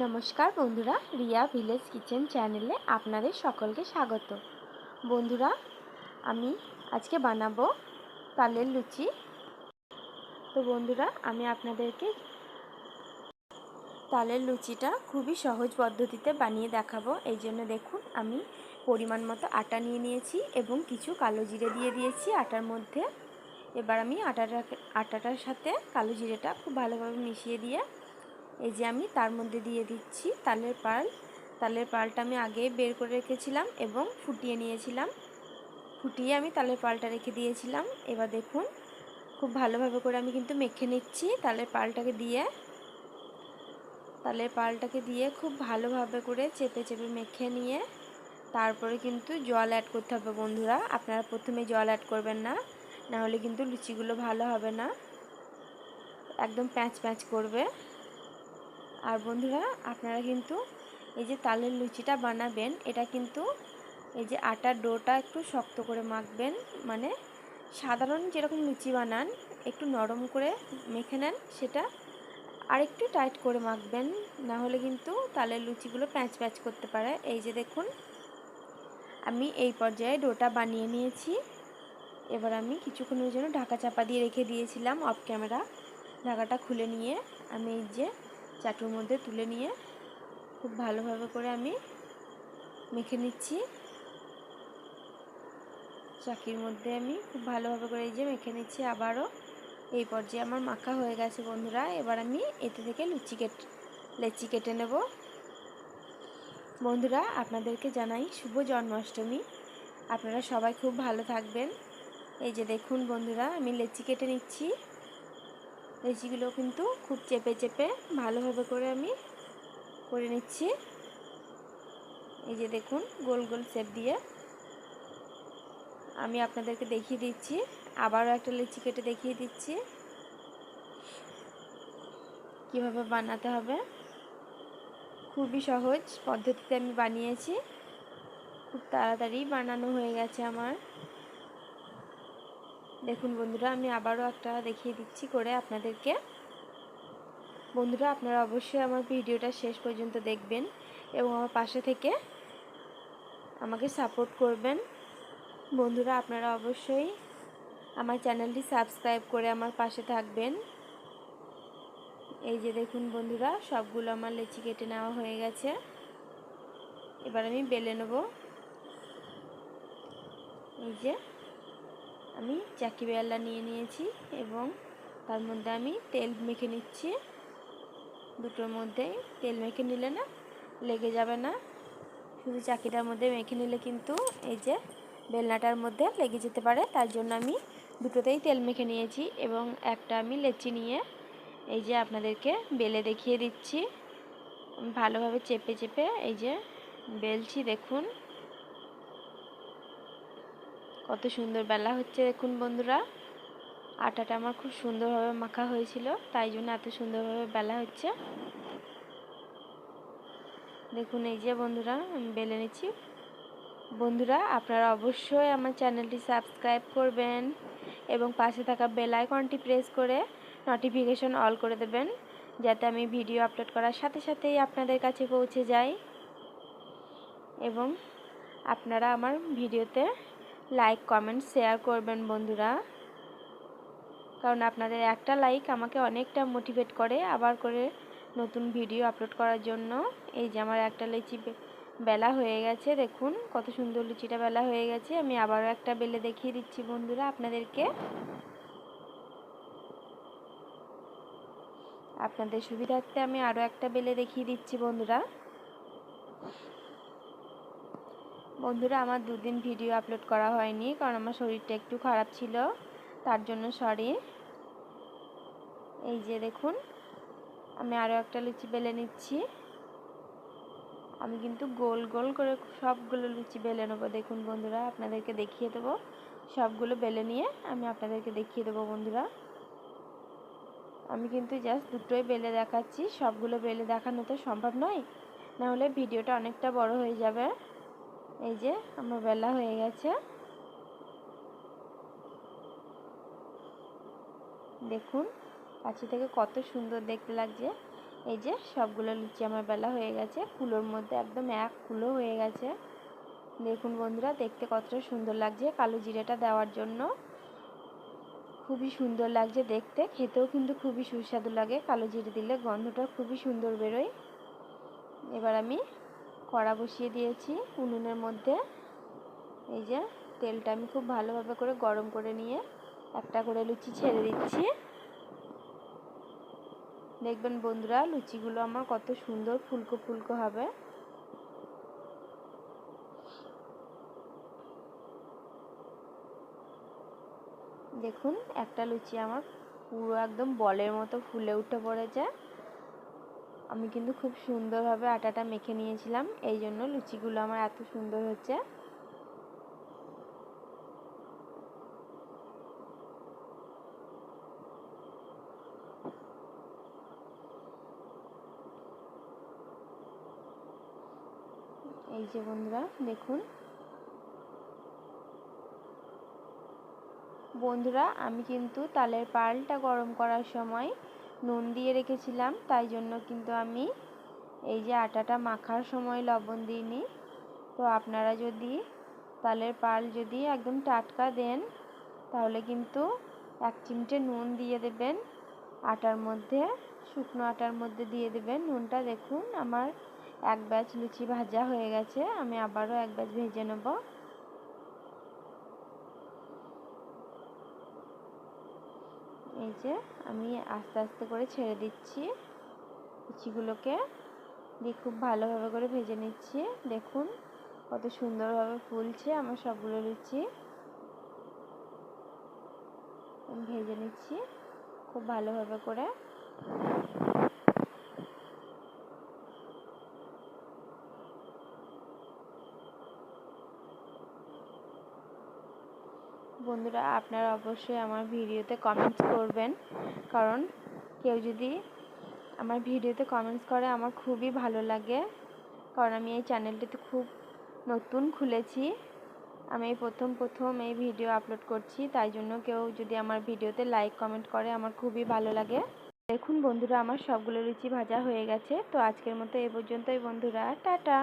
নমস্কার বন্ধুরা, Riya village kitchen চ্যানেলে আপনাদের সকলকে স্বাগত। বন্ধুরা, আমি আজকে বানাবো তালের লুচি। তো বন্ধুরা, আমি আপনাদেরকে তালের লুচিটা খুবই সহজ পদ্ধতিতে বানিয়ে দেখাবো। এই জন্য দেখুন, আমি পরিমাণ মতো আটা নিয়ে নিয়েছি এবং কিছু কালো জিরে দিয়ে দিয়েছি আটার মধ্যে। এবার আমি আটাটা, আটাটার সাথে কালো জিরেটা খুব ভালোভাবে মিশিয়ে দিয়ে এই যে আমি তার মধ্যে দিয়ে দিচ্ছি তালের পাল। তালের পালটা আমি আগে বের করে রেখেছিলাম এবং ফুটিয়ে নিয়েছিলাম। ফুটিয়ে আমি তালের পালটা রেখে দিয়েছিলাম। এবার দেখুন, খুব ভালোভাবে করে আমি কিন্তু মেখে নিচ্ছি তালের পালটাকে দিয়ে। তালের পালটাকে দিয়ে খুব ভালোভাবে করে চেপে চেপে মেখে নিয়ে তারপরে কিন্তু জল অ্যাড করতে হবে বন্ধুরা। আপনারা প্রথমে জল অ্যাড করবেন না, নাহলে কিন্তু লুচিগুলো ভালো হবে না। একদম প্যাঁচ প্যাঁচ করবে। আর বন্ধুরা, আপনারা কিন্তু এই যে তালের লুচিটা বানাবেন, এটা কিন্তু এই যে আটার ডোটা একটু শক্ত করে মাখবেন মানে সাধারণ যেরকম লুচি বানান, একটু নরম করে মেখে নেন, সেটা আরেকটু টাইট করে মাখবেন, না হলে কিন্তু তালের লুচিগুলো প্যাঁচ প্যাঁচ করতে পারে। এই যে দেখুন, আমি এই পর্যায়ে ডোটা বানিয়ে নিয়েছি। এবার আমি কিছুক্ষণের জন্য ঢাকা চাপা দিয়ে রেখে দিয়েছিলাম অফ ক্যামেরা, ঢাকাটা খুলে নিয়ে আমি এই যে চাটুর মধ্যে তুলে নিয়ে খুব ভালোভাবে করে আমি মেখে নিচ্ছি। চাকির মধ্যে আমি খুব ভালোভাবে করে এই যে মেখে নিচ্ছি আবারও। এই পর্যায়ে আমার মাখা হয়ে গেছে বন্ধুরা, এবার আমি এতে থেকে লুচি কেটে, লেচি কেটে নেব। বন্ধুরা, আপনাদেরকে জানাই শুভ জন্মাষ্টমী। আপনারা সবাই খুব ভালো থাকবেন। এই যে দেখুন বন্ধুরা, আমি লেচি কেটে নিচ্ছি। লেচিগুলো কিন্তু খুব চেপে চেপে ভালোভাবে করে আমি করে নিচ্ছি। এই যে দেখুন, গোল গোল শেপ দিয়ে আমি আপনাদেরকে দেখিয়ে দিচ্ছি। আবারও একটা লিচি কেটে দেখিয়ে দিচ্ছি। কীভাবে বানাতে হবে? খুবই সহজ পদ্ধতিতে আমি বানিয়েছি। খুব তাড়াতাড়ি বানানো হয়ে গেছে আমার। দেখুন বন্ধুরা, আমি আবারও একটা দেখিয়ে দিচ্ছি করে আপনাদেরকে। বন্ধুরা, আপনারা অবশ্যই আমার ভিডিওটা শেষ পর্যন্ত দেখবেন এবং আমার পাশে থেকে আমাকে সাপোর্ট করবেন। বন্ধুরা, আপনারা অবশ্যই আমার চ্যানেলটি সাবস্ক্রাইব করে আমার পাশে থাকবেন। এই যে দেখুন বন্ধুরা, সবগুলো আমার লেচি কেটে নেওয়া হয়ে গেছে। এবার আমি বেলে নেব। এই যে আমি চাকি বেলা নিয়ে নিয়েছি এবং তার মধ্যে আমি তেল মেখে নিচ্ছি। দুটোর মধ্যেই তেল মেখে নিলে না লেগে যাবে না। শুধু চাকিটার মধ্যে মেখে নিলে কিন্তু এই যে বেলনাটার মধ্যে লেগে যেতে পারে। তার জন্য আমি দুটোতেই তেল মেখে নিয়েছি এবং একটা আমি লেচি নিয়ে এই যে আপনাদেরকে বেলে দেখিয়ে দিচ্ছি। ভালোভাবে চেপে চেপে এই যে বেলছি দেখুন। কত সুন্দর বেলা হচ্ছে দেখুন বন্ধুরা। আটাটা আমার খুব সুন্দরভাবে মাখা হয়েছিল, তাই জন্য এত সুন্দরভাবে বেলা হচ্ছে। দেখুন এই যে বন্ধুরা, আমি বেলে নিচ্ছি। বন্ধুরা, আপনারা অবশ্যই আমার চ্যানেলটি সাবস্ক্রাইব করবেন এবং পাশে থাকা বেল আইকনটি প্রেস করে নোটিফিকেশন অল করে দেবেন, যাতে আমি ভিডিও আপলোড করার সাথে সাথেই আপনাদের কাছে পৌঁছে যায় এবং আপনারা আমার ভিডিওতে লাইক কমেন্ট শেয়ার করবেন বন্ধুরা। কারণ আপনাদের একটা লাইক আমাকে অনেকটা মোটিভেট করে আবার করে নতুন ভিডিও আপলোড করার জন্য। এই যে আমার একটা লিচি বেলা হয়ে গেছে, দেখুন কত সুন্দর লুচিটা বেলা হয়ে গেছে। আমি আবারও একটা বেলে দেখিয়ে দিচ্ছি বন্ধুরা আপনাদেরকে। আপনাদের সুবিধার্থে আমি আরও একটা বেলে দেখিয়ে দিচ্ছি বন্ধুরা। বন্ধুরা, আমার দুদিন ভিডিও আপলোড করা হয়নি কারণ আমার শরীরটা একটু খারাপ ছিল, তার জন্য সরি এই যে দেখুন, আমি আরও একটা লুচি বেলে নিচ্ছি। আমি কিন্তু গোল গোল করে সবগুলো লুচি বেলে নেব। দেখুন বন্ধুরা, আপনাদেরকে দেখিয়ে দেবো। সবগুলো বেলে নিয়ে আমি আপনাদেরকে দেখিয়ে দেবো বন্ধুরা। আমি কিন্তু জাস্ট দুটোই বেলে দেখাচ্ছি। সবগুলো বেলে দেখানো তো সম্ভব নয় নাহলে ভিডিওটা অনেকটা বড় হয়ে যাবে। এই যে, আমার বেলা হয়ে গেছে। দেখুন কাছে থেকে কত সুন্দর দেখতে লাগছে। এই যে, সবগুলো লুচি আমার বেলা হয়ে গেছে। কুলোর মধ্যে একদম এক কুলো হয়ে গেছে। দেখুন বন্ধুরা, দেখতে কতটা সুন্দর লাগছে কালো জিরেটা দেওয়ার জন্য। খুবই সুন্দর লাগছে দেখতে, খেতেও কিন্তু খুবই সুস্বাদু লাগে। কালো জিরে দিলে গন্ধটা খুবই সুন্দর বেরোয়। এবার আমি কড়া বসিয়ে দিয়েছি উনুনের মধ্যে। এই যে তেলটা আমি খুব ভালোভাবে করে গরম করে নিয়ে একটা করে লুচি ছেড়ে দিচ্ছি। দেখবেন বন্ধুরা, লুচিগুলো আমার কত সুন্দর ফুলকো ফুলকো হবে। দেখুন, একটা লুচি আমার পুরো একদম বলের মতো ফুলে উঠে পড়েছে। আমি কিন্তু খুব সুন্দরভাবে আটাটা মেখে নিয়েছিলাম, এই জন্য লুচিগুলো আমার এত সুন্দর হচ্ছে। এই যে বন্ধুরা, দেখুন। বন্ধুরা, আমি কিন্তু তালের পালটা গরম করার সময় নুন দিয়ে রেখেছিলাম, তাই জন্য কিন্তু আমি এই যে আটাটা মাখার সময় লবণ দিইনি। তো আপনারা যদি তালের পাল যদি একদম টাটকা দেন, তাহলে কিন্তু এক চিমটে নুন দিয়ে দেবেন। আটার মধ্যে, শুকনো আটার মধ্যে দিয়ে দেবেন। নুনটা দেখুন, আমার এক ব্যাচ লুচি ভাজা হয়ে গেছে, আমি আবারও এক ব্যাচ ভেজে নেব। এই যে আমি আস্তে আস্তে করে ছেড়ে দিচ্ছি। লুচিগুলোকে দিয়ে খুব ভালোভাবে করে ভেজে নিচ্ছি। দেখুন কত সুন্দরভাবে ফুলছে আমার সবগুলো লুচি। ভেজে নিচ্ছি। খুব ভালোভাবে করে বন্ধুরা আপনারা অবশ্যই আমার ভিডিওতে কমেন্টস করবেন। কারণ কেউ যদি আমার ভিডিওতে কমেন্টস করে, আমার খুবই ভালো লাগে। কারণ আমি এই চ্যানেলটিতে খুব নতুন খুলেছি। আমি এই প্রথম প্রথম এই ভিডিও আপলোড করছি। তাই জন্য কেউ যদি আমার ভিডিওতে লাইক কমেন্ট করে, আমার খুবই ভালো লাগে। দেখুন বন্ধুরা, আমার সবগুলো লুচি ভাজা হয়ে গেছে। তো আজকের মতো এ পর্যন্তই বন্ধুরা। টাটা!